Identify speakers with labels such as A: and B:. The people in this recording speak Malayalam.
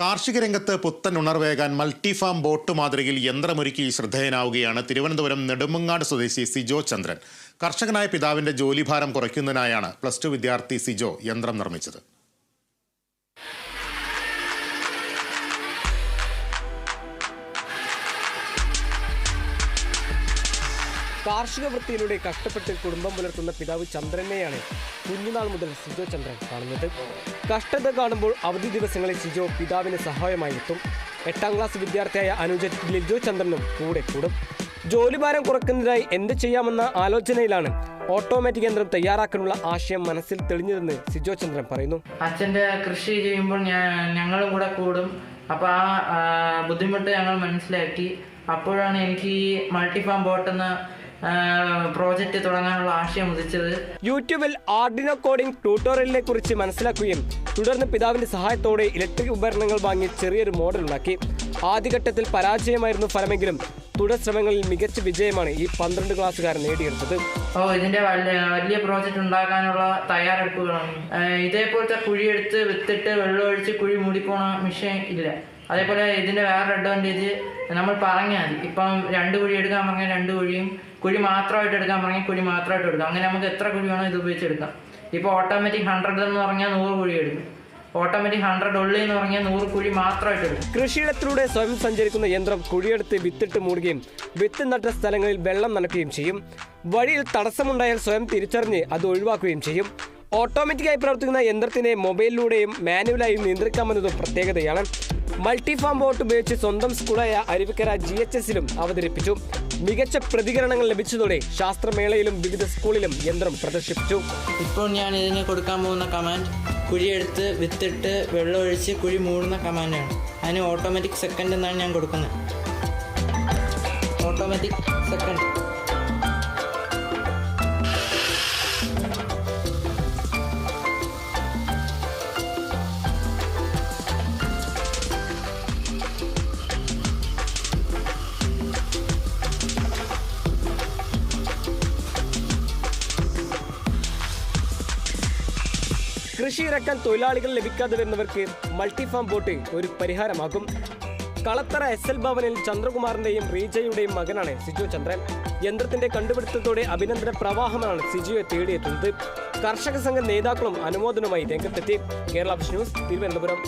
A: കാർഷിക രംഗത്ത് പുത്തൻ ഉണർവേകാൻ മൾട്ടിഫാം ബോട്ട് മാതൃകയിൽ യന്ത്രമൊരുക്കി ശ്രദ്ധേയനാവുകയാണ് തിരുവനന്തപുരം നെടുമങ്ങാട് സ്വദേശി സിജോ ചന്ദ്രൻ. കർഷകനായ പിതാവിന്റെ ജോലിഭാരം കുറയ്ക്കുന്നതിനായാണ് പ്ലസ് ടു വിദ്യാർത്ഥി സിജോ യന്ത്രം നിർമ്മിച്ചത്.
B: കാർഷിക വൃത്തിയിലൂടെ കഷ്ടപ്പെട്ട് കുടുംബം പുലർത്തുന്ന പിതാവ് ചന്ദ്രനെയാണ് കുഞ്ഞുനാൾ മുതൽ സിജോ ചന്ദ്രൻ കാണുന്നത്. കഷ്ടത കാണുമ്പോൾ അവധി ദിവസങ്ങളിൽ സിജോ പിതാവിന് സഹായമായി എത്തും. എട്ടാം ക്ലാസ് വിദ്യാർത്ഥിയായ അനുജൻ ലിജോ ചന്ദ്രനും കൂടെ കൂടും. ജോലിഭാരം കുറക്കുന്നതിനായി എന്ത് ചെയ്യാമെന്ന ആലോചനയിലാണ് ഓട്ടോമാറ്റിക് യന്ത്രം തയ്യാറാക്കാനുള്ള ആശയം മനസ്സിൽ തെളിഞ്ഞതെന്ന് സിജോ ചന്ദ്രൻ പറയുന്നു.
C: അച്ഛന്റെ കൃഷി ചെയ്യുമ്പോൾ ഞാൻ ഞങ്ങളും കൂടെ കൂടും. അപ്പോൾ ആ ബുദ്ധിമുട്ട് ഞങ്ങൾ മനസ്സിലാക്കി. അപ്പോഴാണ് എനിക്ക് ഈ മൾട്ടിഫാം ബോട്ട് എന്ന പ്രോജക്റ്റ് തുടങ്ങാനുള്ള ആശയം ഉദിച്ചത്.
B: യൂട്യൂബിൽ ആർഡിനോ കോഡിംഗ് ട്യൂട്ടോറിയലിനെ കുറിച്ച് മനസ്സിലാക്കുകയും തുടർന്ന് പിതാവിന്റെ സഹായത്തോടെ ഇലക്ട്രിക് ഉപകരണങ്ങൾ വാങ്ങി ചെറിയൊരു മോഡൽ ഉണ്ടാക്കി. ആദ്യഘട്ടത്തിൽ പരാജയമായിരുന്നു ഫലമെങ്കിലും തുടർ ശ്രമങ്ങളിൽ മികച്ച വിജയമാണ് ഈ പന്ത്രണ്ട് ക്ലാസ്സുകാരൻ നേടിയെടുത്തത്.
C: ഓ ഇതിന്റെ വലിയ പ്രോജക്റ്റ് ഉണ്ടാക്കാനുള്ള തയ്യാറെടുപ്പുകളാണ്. ഇതേപോലത്തെ കുഴിയെടുത്ത് വിത്തിട്ട് വെള്ളം ഒഴിച്ച് കുഴി മൂടിപ്പോണ മിഷൻ ഇല്ല. അതേപോലെ ഇതിന്റെ വേറെ അഡ്വാന്റേജ് നമ്മൾ പറഞ്ഞാൽ മതി. ഇപ്പം രണ്ട് കുഴി എടുക്കാൻ പറഞ്ഞാൽ രണ്ട് കുഴിയും കുഴി മാത്രമായിട്ട് എടുക്കാൻ പറഞ്ഞാൽ കുഴി മാത്രമായിട്ട് എടുക്കാം. അങ്ങനെ നമുക്ക് എത്ര കുഴി വേണോ ഇത് ഉപയോഗിച്ചെടുക്കാം ഇപ്പോൾ ഓട്ടോമാറ്റിക് ഹൺഡ്രഡ് എന്ന് പറഞ്ഞാൽ നൂറ് കുഴി എടുക്കും. ഓട്ടോമാറ്റിക് ഹൺഡ്രഡ് ഉള്ളി എന്ന് പറഞ്ഞാൽ നൂറ് കുഴി മാത്രമായിട്ട് എടുക്കും.
B: കൃഷിയിടത്തിലൂടെ സ്വയം സഞ്ചരിക്കുന്ന യന്ത്രം കുഴിയെടുത്ത് വിത്തിട്ട് മൂടുകയും വിത്ത് നട്ട സ്ഥലങ്ങളിൽ വെള്ളം നനയ്ക്കുകയും ചെയ്യും. വഴിയിൽ തടസ്സമുണ്ടായാൽ സ്വയം തിരിച്ചറിഞ്ഞ് അത് ഒഴിവാക്കുകയും ചെയ്യും. ഓട്ടോമാറ്റിക്കായി പ്രവർത്തിക്കുന്ന യന്ത്രത്തിനെ മൊബൈലിലൂടെയും മാനുവലായും നിയന്ത്രിക്കാമെന്നതും പ്രത്യേകതയാണ്. മൾട്ടിഫാം ബോട്ട് ഉപയോഗിച്ച് സ്വന്തം സ്കൂളായ അരുവിക്കര ജി എച്ച് എസിലും അവതരിപ്പിച്ചു. മികച്ച പ്രതികരണങ്ങൾ ലഭിച്ചതോടെ ശാസ്ത്രമേളയിലും വിവിധ സ്കൂളിലും യന്ത്രം പ്രദർശിപ്പിച്ചു.
C: ഇപ്പോൾ ഞാൻ ഇതിന് കൊടുക്കാൻ പോകുന്ന കമാൻഡ് കുഴിയെടുത്ത് വിത്തിട്ട് വെള്ളം ഒഴിച്ച് കുഴി മൂടുന്ന കമാൻഡാണ്. അതിന് ഓട്ടോമാറ്റിക് സെക്കൻഡ് എന്നാണ് ഞാൻ കൊടുക്കുന്നത്. Automatic second.
B: കൃഷി ഇറക്കാൻ തൊഴിലാളികൾ ലഭിക്കാതെ വരുന്നവർക്ക് മൾട്ടിഫാം ബോട്ട് ഒരു പരിഹാരമാകും. കളത്തറ എസ് എൽ ഭവനിൽ ചന്ദ്രകുമാറിന്റെയും റീജയുടെയും മകനാണ് സിജു ചന്ദ്രൻ. യന്ത്രത്തിന്റെ കണ്ടുപിടുത്തത്തോടെ അഭിനന്ദന പ്രവാഹമാണ് സിജുയെ തേടിയെത്തുന്നത്. കർഷക സംഘ നേതാക്കളും അനുമോദനവുമായി രംഗത്തെത്തി. കേരള ന്യൂസ് തിരുവനന്തപുരം.